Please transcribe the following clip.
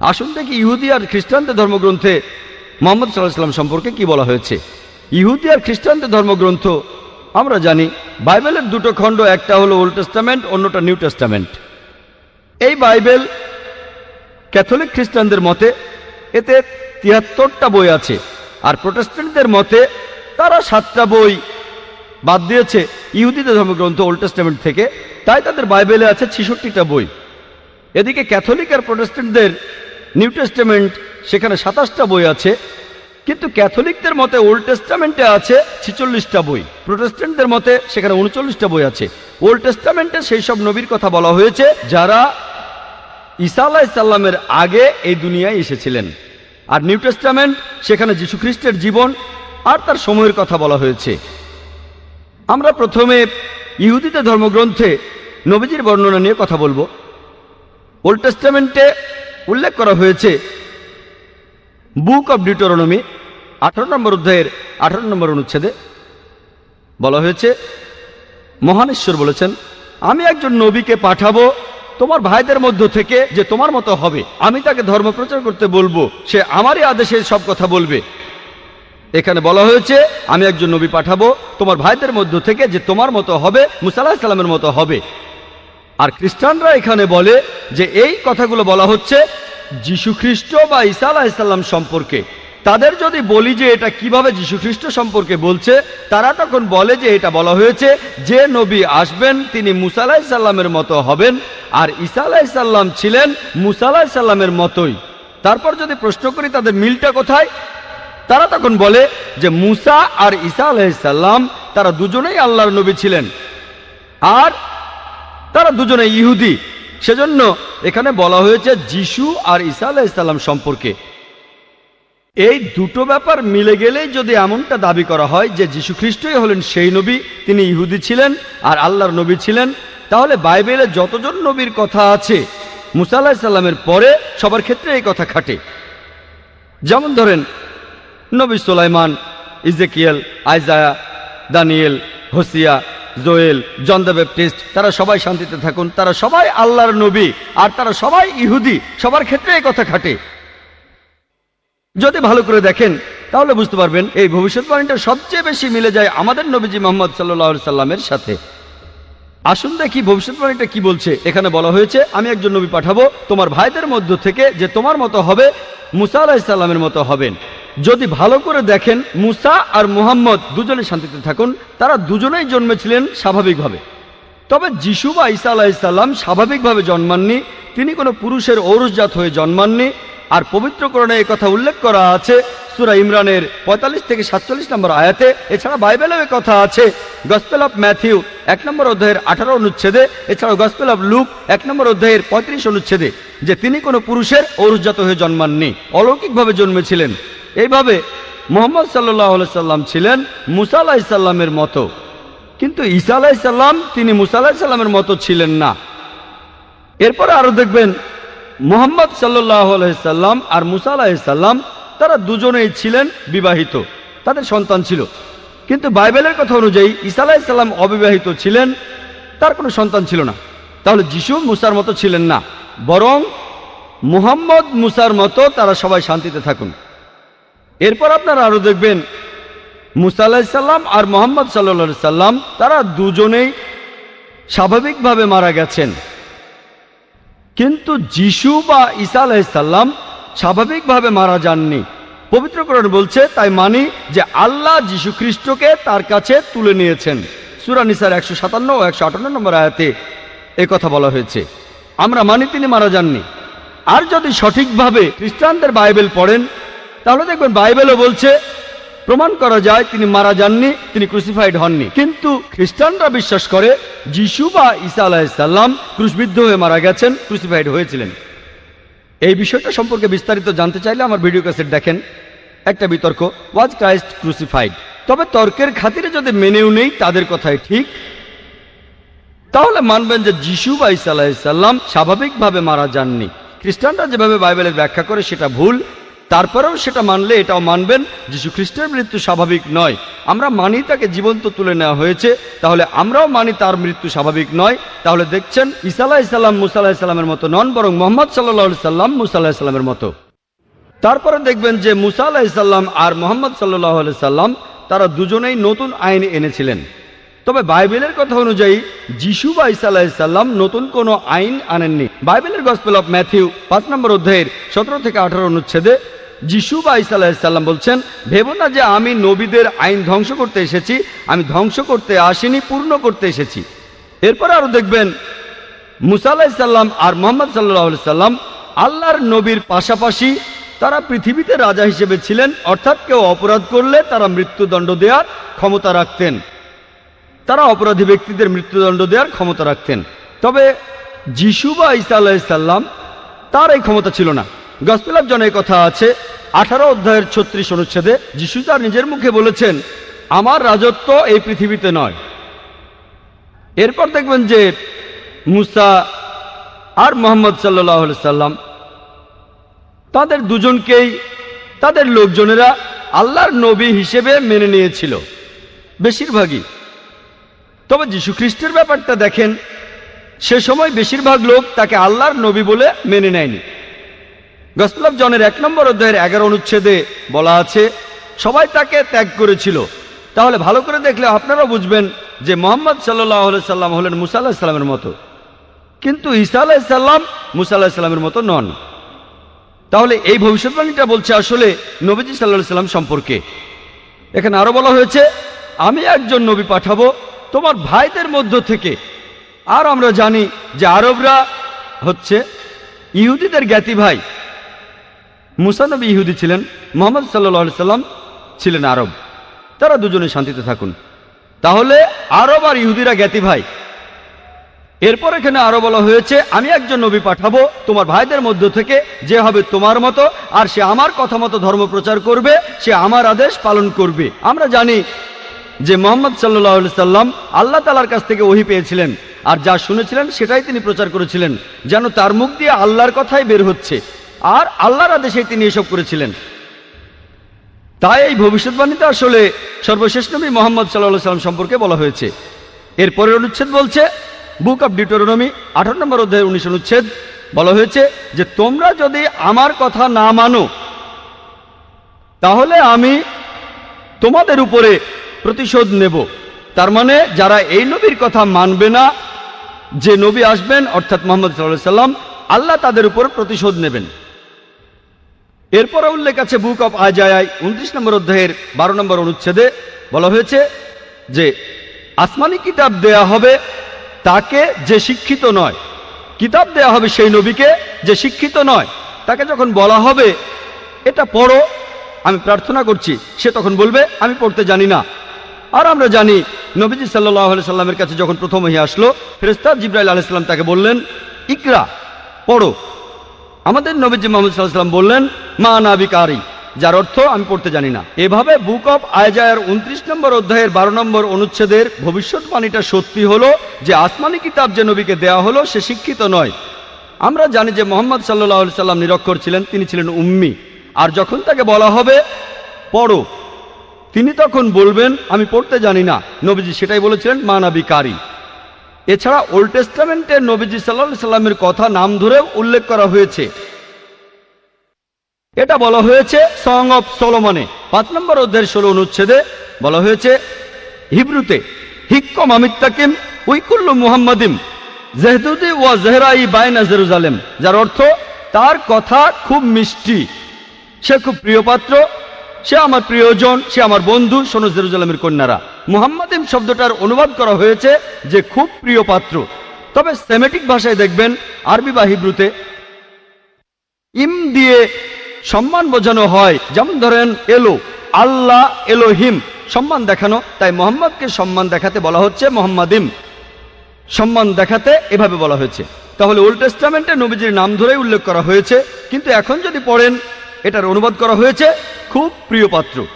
আসুন দেখি ইহুদি আর খ্রিস্টানদের ধর্মগ্রন্থে মোহাম্মদ সাল্লাহ সম্পর্কে কি বলা হয়েছে। ইহুদি আর খ্রিস্টানদের ধর্মগ্রন্থ, আমরা জানি বাইবেলের দুটো খণ্ড, একটা হলো ওল্ড টেস্টামেন্ট, অন্যটা নিউ টেস্টামেন্ট। এই বাইবেল ক্যাথলিক খ্রিস্টানদের মতে এতে তিয়াত্তরটা বই আছে, আর প্রোটেস্ট্যান্টদের মতে তারা সাতটা বই বাদ দিয়েছে ইহুদিদের ধর্মগ্রন্থ ওল্ড টেস্টামেন্ট থেকে, তাই তাদের বাইবেলে আছে ছেষট্টিটা বই। এদিকে ক্যাথলিক আর প্রোটেস্ট্যান্টদের নিউ টেস্টামেন্ট, সেখানে সাতাশটা বই আছে, কিন্তু ক্যাথলিকদের মতে ওল্ড টেস্টামেন্টে আছে ছিচল্লিশটা বই। প্রোটেস্ট্যান্টদের মতে সেখানে উনচল্লিশটা বই আছে। ওল্ড টেস্টামেন্টে সেই সব নবীর কথা বলা হয়েছে যারা ঈসা আলাহিসাল্লামের আগে এই দুনিয়ায় এসেছিলেন। আর নিউ টেস্টামেন্ট, সেখানে যীশুখ্রিস্টের জীবন আর তার সময়ের কথা বলা হয়েছে। আমরা প্রথমে ইহুদিতে ধর্মগ্রন্থে নবীজির বর্ণনা নিয়ে কথা বলব। ওল্ড টেস্টামেন্টে উল্লেখ করা হয়েছে। বুক অব ডিউটোরনমি, আঠারো নম্বর অধ্যায়ের আঠারো নম্বর অনুচ্ছেদে বলা হয়েছে মহানেশ্বর বলেছেন, আমি একজন নবীকে পাঠাবো তোমার ভাইদের মধ্য থেকে যে তোমার মতো হবে। আমি তাকে ধর্ম প্রচার করতে বলব, সে আমারই আদেশে সব কথা বলবে। এখানে বলা হয়েছে, আমি একজন নবী পাঠাবো তোমার ভাইদের মধ্য থেকে যে তোমার মতো হবে মুসাল্লাহ সাল্লামের মতো হবে। আর খ্রিস্টানরা এখানে বলে যে এই কথাগুলো বলা হচ্ছে খ্রিস্ট বা ঈসা আলাহিসাল্লাম সম্পর্কে। তাদের যদি বলি যে এটা কীভাবে খ্রিস্ট সম্পর্কে বলছে, তারা তখন বলে যে এটা বলা হয়েছে, যে নবী আসবেন তিনি মুসা আলাহিসাল্লামের মতো হবেন, আর ঈসা আলাহিসাল্লাম ছিলেন মুসা আলাহিসাল্লামের মতোই। তারপর যদি প্রশ্ন করি তাদের মিলটা কোথায়, তারা তখন বলে যে মুসা আর ঈসা আলাহিসাল্লাম তারা দুজনেই আল্লাহর নবী ছিলেন। আর তারা দুজনে ইহুদি। সেজন্য এখানে বলা হয়েছে যিশু আর ঈসা আলাহিসাল্লাম সম্পর্কে। এই দুটো ব্যাপার মিলে গেলেই যদি এমনটা দাবি করা হয় যে যীশু খ্রিস্টই হলেন সেই নবী, তিনি ইহুদি ছিলেন আর আল্লাহর নবী ছিলেন, তাহলে বাইবেলে যতজন নবীর কথা আছে, মুসা আলাহিসাল্লামের পরে সবার ক্ষেত্রে এই কথা খাটে। যেমন ধরেন, নবী সোলাইমান, Ezekiel, Isaiah, Daniel, Hosea Joel, John the Baptist, তারা সবাই শান্তিতে থাকুন, তারা সবাই আল্লাহর নবী, আর তারা সবাই ইহুদি, সবার ক্ষেত্রে এই কথা খাটে। যদি ভালো করে দেখেন, তাহলে বুঝতে পারবেন এই ভবিষ্যৎবাণীটা সবচেয়ে বেশি মিলে যায় আমাদের নবীজি মোহাম্মদ সাল্লাহ সাল্লামের সাথে। আসুন দেখি ভবিষ্যৎবাণীটা কি বলছে। এখানে বলা হয়েছে, আমি একজন নবী পাঠাবো, তোমার ভাইদের মধ্য থেকে যে তোমার মতো হবে, মুসা আলাহিসাল্লামের মতো হবেন। যদি ভালো করে দেখেন মুসা আর মুহাম্মদ দুজনে শান্তিতে থাকুন, তারা দুজনেই জন্মেছিলেন স্বাভাবিকভাবে। তবে যিশু বা ঈসা আলাহিসাল্লাম স্বাভাবিকভাবে জন্মাননি, তিনি কোনো পুরুষের ঔরসজাত হয়ে জন্মাননি। আর পবিত্রকরণে এই কথা উল্লেখ করা আছে, সুরা ইমরানের পঁয়তাল্লিশ থেকে সাতচল্লিশ নম্বর আয়াতে। এছাড়া বাইবেলেও কথা আছে, গসপেল অফ ম্যাথিউ এক নম্বর অধ্যায়ের আঠারো অনুচ্ছেদে, এছাড়াও গসপেল অফ লুক এক নম্বর অধ্যায়ের পঁয়ত্রিশ অনুচ্ছেদে, যে তিনি কোনো পুরুষের ঔরসজাত হয়ে জন্মাননি, অলৌকিকভাবে জন্মেছিলেন। এইভাবে মোহাম্মদ সাল্লাহ সাল্লাম ছিলেন মুসা আলাহিসাল্লামের মতো। কিন্তু ঈসা আলাহিসাল্লাম তিনি মুসা আলাহিসাল্লামের মতো ছিলেন না। এরপরে আরও দেখবেন, মোহাম্মদ সাল্লাহ সাল্লাম আর মুসা আলাহিসাল্লাম তারা দুজনেই ছিলেন বিবাহিত। তাদের সন্তান ছিল। কিন্তু বাইবেলের কথা অনুযায়ী ঈসা আলাহিসাল্লাম অবিবাহিত ছিলেন, তার কোনো সন্তান ছিল না। তাহলে যিশু মুসার মতো ছিলেন না। বরং মুহাম্মদ মুসার মতো তারা সবাই শান্তিতে থাকুন। এরপর আপনারা আরও দেখবেন, মুসা আলাহিসাল্লাম আর মোহাম্মদ সাল্লা সাল্লাম, তারা দুজনেই স্বাভাবিকভাবে মারা গেছেন। কিন্তু যিশু বা ঈসা আলাহিসাল্লাম স্বাভাবিকভাবে মারা যাননি। পবিত্রকরণ বলছে, তাই মানি যে আল্লাহ যীশু খ্রিস্টকে তার কাছে তুলে নিয়েছেন। সুরা নিসার একশো সাতান্ন ও একশো আটান্ন নম্বর আয়াতে কথা বলা হয়েছে। আমরা মানি তিনি মারা যাননি। আর যদি সঠিকভাবে খ্রিস্টানদের বাইবেল পড়েন তাহলে দেখবেন বাইবেলও বলছে, প্রমাণ করা যায় তিনি মারা যাননি, তিনি ক্রুসিফাইড হননি। কিন্তু খ্রিস্টানরা বিশ্বাস করে, যিশু বা ঈসা আলাহিসাল্লাম ক্রুশবিদ্ধ হয়ে মারা গেছেন, ক্রুসিফাইড হয়েছিলেন। এই বিষয়টা সম্পর্কে বিস্তারিত জানতে চাইলে আমার ভিডিও ক্যাসেট দেখেন। একটা বিতর্ক ওয়াজ ক্রাইস্ট ক্রুসিফাইড তবে তর্কের খাতিরে যদি মেনেও নেই, তাদের কথাই ঠিক। তাহলে মানবেন যে যিশু বা ঈসা আলাহিসাল্লাম স্বাভাবিকভাবে মারা যাননি। খ্রিস্টানরা যেভাবে বাইবেলের ব্যাখ্যা করে, সেটা ভুল। তারপরেও সেটা মানলে এটাও মানবেন, যীশু খ্রিস্টের মৃত্যু স্বাভাবিক নয়। আমরা মানি তাকে জীবন্ত তুলে নেওয়া হয়েছে, তাহলে আমরাও মানি তার মৃত্যু স্বাভাবিক নয়। তাহলে দেখছেন ইসা আলাহিসাল্লাম মুসা আলাহিসাল্লামের মতো নন, বরং মোহাম্মদ সাল্লাহ সাল্লাম মুসা আলাহিসাল্লামের মতো। তারপরে দেখবেন যে মুসা আলাহিসাল্লাম আর মোহাম্মদ সাল্লাহ সাল্লাম, তারা দুজনেই নতুন আইন এনেছিলেন। তবে বাইবেলের কথা অনুযায়ী, যিশু বা ইসা আলাহিসাল্লাম নতুন কোনো আইন আনেননি। বাইবেলের গসপেল অফ ম্যাথিউ পাঁচ নম্বর অধ্যায়ের সতেরো থেকে আঠারো অনুচ্ছেদে যিশু বা ইসা বলছেন, ভেবো না যে আমি নবীদের আইন ধ্বংস করতে এসেছি, আমি ধ্বংস করতে আসিনি, পূর্ণ করতে এসেছি। এরপর আরও দেখবেন, মুসা আলাহিসাল্লাম আর মোহাম্মদ সাল্লাহ সাল্লাম আল্লাহর নবীর পাশাপাশি তারা পৃথিবীতে রাজা হিসেবে ছিলেন, অর্থাৎ কেউ অপরাধ করলে তারা মৃত্যুদণ্ড দেওয়ার ক্ষমতা রাখতেন। তারা অপরাধী ব্যক্তিদের মৃত্যুদণ্ড দেওয়ার ক্ষমতা রাখতেন। তবে যিশু বা ইসা আলাহিসাল্লাম তার এই ক্ষমতা ছিল না। গসপেল জনের কথা আছে। আঠারো অধ্যায়ের ছত্রিশ অনুচ্ছেদে যিশু তার নিজের মুখে বলেছেন, আমার রাজত্ব এই পৃথিবীতে নয়। এরপর দেখবেন যে মুসা আর মোহাম্মদ সাল্লাহ সাল্লাম তাদের দুজনকেই, তাদের লোকজনেরা আল্লাহর নবী হিসেবে মেনে নিয়েছিল, বেশিরভাগই। তবে যীশু খ্রিস্টের ব্যাপারটা দেখেন, সে সময় বেশিরভাগ লোক তাকে আল্লাহর নবী বলে মেনে নেয়নি। গসপেল অফ জনের এক নম্বর অধ্যায়ের এগারো অনুচ্ছেদে বলা আছে, সবাই তাকে ত্যাগ করেছিল। তাহলে ভালো করে দেখলে আপনারা বুঝবেন যে মোহাম্মদ সাল্লাহ সাল্লাম হলেন মুসা আল্লাহ সাল্লামের মতো। কিন্তু ঈসা আলাহ সাল্লাম মুসা আল্লাহ সাল্লামের মতো নন। তাহলে এই ভবিষ্যৎবাণীটা বলছে আসলে নবীজি সাল্লাহ সাল্লাম সম্পর্কে। এখানে আরও বলা হয়েছে, আমি একজন নবী পাঠাবো তোমার ভাইদের মধ্য থেকে। আর আমরা জানি যে আরবরা হচ্ছে ইহুদিদের জ্ঞাতি ভাই। মুসানবী ইহুদি ছিলেন, মোহাম্মদ সাল্লাহ সাল্লাম ছিলেন আরব। তারা দুজনে শান্তিতে থাকুন। তাহলে আরব আর ইহুদিরা জ্ঞাতি ভাই। এরপর এখানে আরও বলা হয়েছে, আমি একজন নবী পাঠাবো, তোমার ভাইদের মধ্য থেকে যে হবে তোমার মতো, আর সে আমার কথা মতো ধর্ম প্রচার করবে, সে আমার আদেশ পালন করবে। আমরা জানি যে মোহাম্মদ সাল্লাহ সাল্লাম আল্লাহ তালার কাছ থেকে ওহি পেয়েছিলেন, আর যা শুনেছিলেন সেটাই তিনি প্রচার করেছিলেন, যেন তার মুখ দিয়ে আল্লাহর কথাই বের হচ্ছে। আর আল্লাহর আদেশে তিনি এসব করেছিলেন। তাই এই ভবিষ্যৎবাণীতে আসলে সর্বশেষ নবী মোহাম্মদ সাল্লাহ সাল্লাম সম্পর্কে বলা হয়েছে। এর পরের অনুচ্ছেদ বলছে, বুক অব ডিটোরনমি আঠারো নম্বর অধ্যায়ের উনিশ অনুচ্ছেদ বলা হয়েছে যে, তোমরা যদি আমার কথা না মানো, তাহলে আমি তোমাদের উপরে প্রতিশোধ নেব। তার মানে যারা এই নবীর কথা মানবে না, যে নবী আসবেন, অর্থাৎ মোহাম্মদ সাল্লাহ সাল্লাম, আল্লাহ তাদের উপর প্রতিশোধ নেবেন। এরপর উল্লেখ আছে বুক অফ আজায় উনত্রিশ নম্বর অধ্যায়ের বারো নম্বর অনুচ্ছেদে বলা হয়েছে যে, আসমানি কিতাব দেয়া হবে তাকে যে শিক্ষিত নয়। কিতাব দেয়া হবে সেই নবীকে যে শিক্ষিত নয়। তাকে যখন বলা হবে, এটা পড়ো, আমি প্রার্থনা করছি, সে তখন বলবে, আমি পড়তে জানি না। আর আমরা জানি, নবীজি সাল্লাহ সাল্লামের কাছে যখন প্রথম হয়ে আসলো ফেরেস্তাদ জিব্রাইল আলাইসাল্লাম তাকে বললেন, ইকরা, পড়ো। আমাদের নবীজি মোহাম্মদ বললেন, মা নাবিকারি যার অর্থ আমি পড়তে জানি না। এভাবে বুক অফ আয়জায়ের উনত্রিশ নম্বর অধ্যায়ের বারো নম্বর অনুচ্ছেদের ভবিষ্যৎবাণীটা সত্যি হলো যে, আসমানি কিতাব যে নবীকে দেয়া হলো, সে শিক্ষিত নয়। আমরা জানি যে, মোহাম্মদ সাল্লাহ সাল্লাম নিরক্ষর ছিলেন, তিনি ছিলেন উম্মি। আর যখন তাকে বলা হবে, পড়ো তিনি তখন বলবেন, আমি পড়তে জানি না। নবীজি সেটাই বলেছিলেন মানাবিকারী এছাড়া ওল্ড টেস্টামেন্টের নবীজি সাল্লাহ সাল্লামের কথা নাম ধরে উল্লেখ করা হয়েছে। এটা বলা হয়েছে সং অফ সলোমনে পাঁচ নম্বর অধ্যায়ের ষোলো অনুচ্ছেদে বলা হয়েছে, হিব্রুতে, হিক্কম আমিত্তাকিম, উইকুল্লু মুহাম্মাদিম জেহদুদি ওয়া জেহরাই বাইনা জেরুজালেম। যার অর্থ, তার কথা খুব মিষ্টি। সে খুব প্রিয় পাত্র, সে আমার প্রিয়জন, সে আমার বন্ধু সোনো জেরুজালেমের কন্যারা। মুহাম্মাদিম শব্দটার অনুবাদ করা হয়েছে যে খুব প্রিয় পাত্র। তবে সেমেটিক ভাষায় দেখবেন, আরবি বা হিব্রুতে, ইম দিয়ে সম্মান বোঝানো হয়। যেমন ধরেন, এলো আল্লাহ এলোহিম সম্মান দেখানো। তাই মোহাম্মদকে সম্মান দেখাতে বলা হচ্ছে মোহাম্মদিম। সম্মান দেখাতে এভাবে বলা হয়েছে। তাহলে ওল্ড টেস্টামেন্টে নবীজির নাম ধরেই উল্লেখ করা হয়েছে। কিন্তু এখন যদি পড়েন, এটার অনুবাদ করা হয়েছে খুব প্রিয় পাত্র।